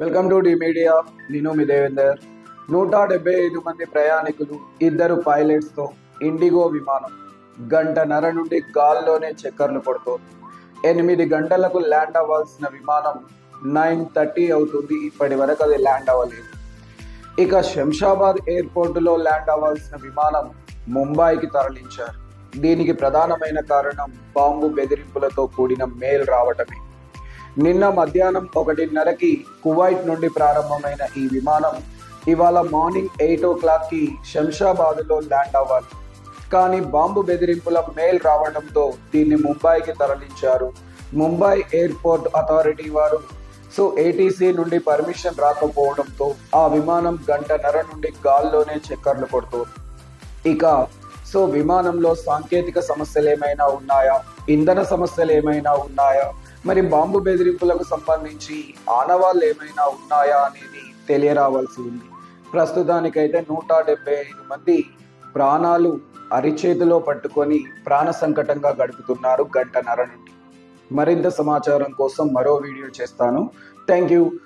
Welcome to D media నేను మీ దేవేందర్. నూట డెబ్బై ఐదు మంది ప్రయాణికులు ఇద్దరు పైలట్స్తో ఇండిగో విమానం గంటన్నర నుండి గాల్లోనే చక్కర్లు కొడుతోంది. ఎనిమిది గంటలకు ల్యాండ్ అవ్వాల్సిన విమానం నైన్ థర్టీ అవుతుంది. ఇప్పటి వరకు అది ల్యాండ్ అవ్వలేదు. ఇక శంషాబాద్ ఎయిర్పోర్టులో ల్యాండ్ అవ్వాల్సిన విమానం ముంబైకి తరలించారు. దీనికి ప్రధానమైన కారణం బాంబు బెదిరింపులతో కూడిన మేల్ రావటమే. నిన్న మధ్యాహ్నం ఒకటిన్నరకి కువైట్ నుండి ప్రారంభమైన ఈ విమానం ఇవాళ మార్నింగ్ ఎయిట్ ఓ క్లాక్కి శంషాబాద్లో ల్యాండ్ అవ్వాలి. కానీ బాంబు బెదిరింపుల మెయిల్ రావడంతో దీన్ని ముంబైకి తరలించారు ముంబై ఎయిర్పోర్ట్ అథారిటీ వారు. సో ఏటీసీ నుండి పర్మిషన్ రాకపోవడంతో ఆ విమానం గంటన్నర నుండి గాల్లోనే చక్కర్లు కొడుతుంది ఇక సో విమానంలో సాంకేతిక సమస్యలు ఏమైనా ఉన్నాయా? ఇంధన సమస్యలు ఏమైనా ఉన్నాయా? మరి బాంబు బెదిరింపులకు సంబంధించి ఆనవాళ్ళు ఏమైనా ఉన్నాయా అనేది తెలియరావాల్సి ఉంది. ప్రస్తుతానికైతే నూట డెబ్బై ఐదు మంది ప్రాణాలు అరిచేతిలో పట్టుకొని ప్రాణ సంకటంగా గడుపుతున్నారు గంటన్నర నుండి. మరింత సమాచారం కోసం మరో వీడియో చేస్తాను. Thank you